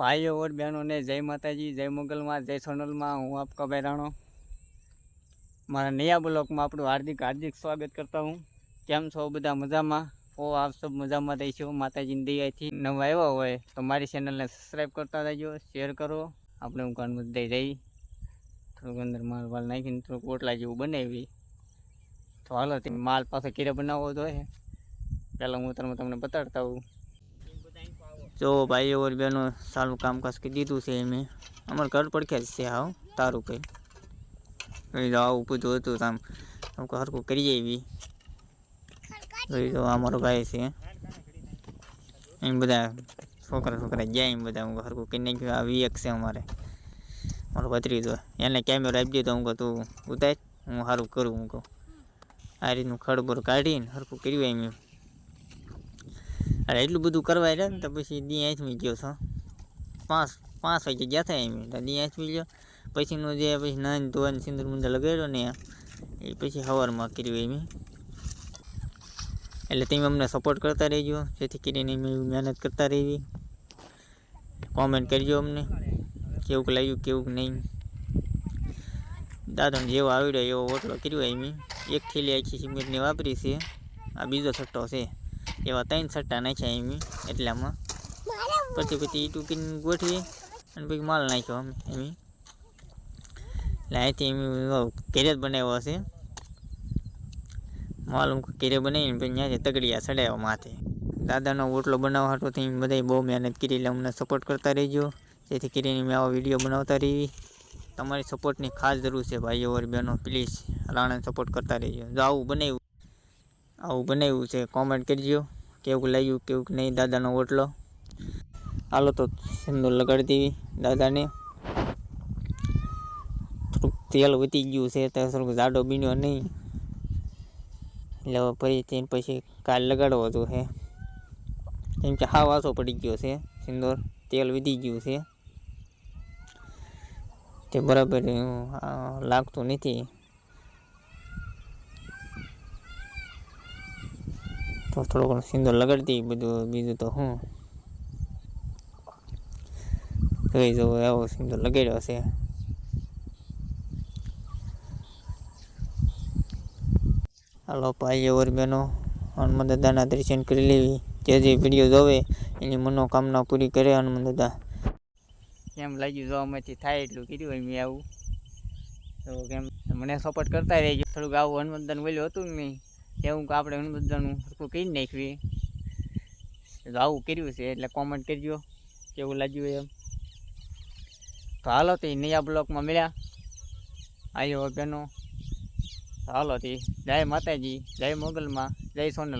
ભાઈઓ ઓર બહેનોને જય માતાજી, જય મોગલમાં, જય સોનલમાં, હું આપકા બહેરાણો. મારા નયા બ્લોકમાં આપણું હાર્દિક હાર્દિક સ્વાગત કરતા હું. કેમ છો બધા મજામાં? ઓ આપ સૌ મજામાં થઈ છો માતાજીની દયાથી નવા આવ્યા હોય તો મારી ચેનલને સબસ્ક્રાઈબ કરતા રહેજો શેર કરો. આપણે હું કાન બધે જઈ. થોડુંક અંદર માલ વાલ નાખીને થોડુંક ઓટલા જેવું બનાવી. તો હાલો માલ પાસે કીરે બનાવો તો પહેલાં હું તમને તમને બતાડતા હોઉં જો ભાઈઓ ઓર બહેનો સારું કામકાજ કરી દીધું છે મેં અમારા ઘર પડખે જ છે હાવ તારું કંઈ એ તો આવું બધું હતું તો આમ આમ હરકું કરી આવી એ તો અમારો ભાઈ છે એમ બધા છોકરા છોકરા જાય એમ બધા હું હરકું કરી નાખ્યું આ વીએક છે અમારે મારો ભત્રીજો એને કેમેરો આપી દીધો હું કહું તું ઉતાર હું સારું કરું હું કહું આ રીતનું ખડબડ કાઢીને હરકું કર્યું એમ અરે એટલું બધું કરવા રહ્યા ને તો પછી દી આંચમી ગયો છો પાંચ પાંચ વાગે ગયા હતા એમ તો દી આંચમી ગયો પછીનું જે પછી નાન ધોવાન સિંદૂર મુંદર લગાડ્યો ને એ પછી સવારમાં કર્યું એમ એટલે તમે અમને સપોર્ટ કરતા રહેજો જેથી કરીને અમે એવી મહેનત કરતા રહેવી કોમેન્ટ કરજો અમને કેવું લાગ્યું કેવું નહીં દાદાને જેવો આવડ્યો એવો ઓટલો કર્યો એમ એક થેલી આખી સિમેન્ટની વાપરી છે આ બીજો છટ્ટો છે એવા ત્રણ સટ્ટા નાખ્યા એમ એટલામાં. પછી પછી ઈટું કરીને ગોઠવી અને પછી માલ નાખ્યો અમે, એમ. એટલે અહીંથી એમ ઘેરે જ બનાવ્યો હશે. માલ હું ઘેરે બનાવીને પછી ત્યાંથી તગડિયા ચડાવ્યા માથે. દાદાનો ઓટલો બનાવવા હતો થી બધાય બહુ મહેનત કરી એટલે અમને સપોર્ટ કરતા રહેજો. જેથી કરીને મેં આવા વીડિયો બનાવતા રહી તમારી સપોર્ટની ખાસ જરૂર છે ભાઈઓ ઓર બહેનો પ્લીઝ રાણાને સપોર્ટ કરતા રહેજો. જો આવું બનાવ્યું આવું બનાવ્યું છે કોમેન્ટ કરજો કેવું લાગ્યું કેવું નહીં દાદાનો ઓટલો હાલો તો સિંદૂર લગાડી દેવી દાદાને થોડુંક તેલ વધી ગયું છે તો થોડુંક જાડો બીન્યો નહીં એટલે હવે ફરીથી પછી કાલ લગાડવો તો છે કેમ કે હાવ આસો પડી ગયો છે સિંદૂર તેલ વધી ગયું છે તે બરાબર અ, લાગતું નથી તો થોડો ઘણો સિંદૂર લગાડી બધું, બીજું તો હું. જોઈ જવું એવો સિંદો લગાડ્યો છે. હાલો ભાઈઓ બહેનો, હનુમાન દાદાના દર્શન કરી લેવી. જે જે વીડિયો જોવે, એની મનોકામના પૂરી કરે હનુમાન દાદા. કેમ લાગ્યું જોવામાંથી થાય એટલું કીધું હોય, મેં આવું. તો કેમ, મને સપોર્ટ કરતા રહેજો. થોડુંક આવું હનુમંતદાન બોલ્યું હતું નહીં એવું કે આપણે હનુમંતદાનનું સરખું કરી નાખવી તો આવું કર્યું છે, એટલે કોમેન્ટ કરજો, કેવું લાગ્યું એમ. તો હાલો તે નયા બ્લોકમાં મળ્યા. આવ્યો બેનો. હાલો તે, જય માતાજી, જય મોગલમાં, જય સોનલ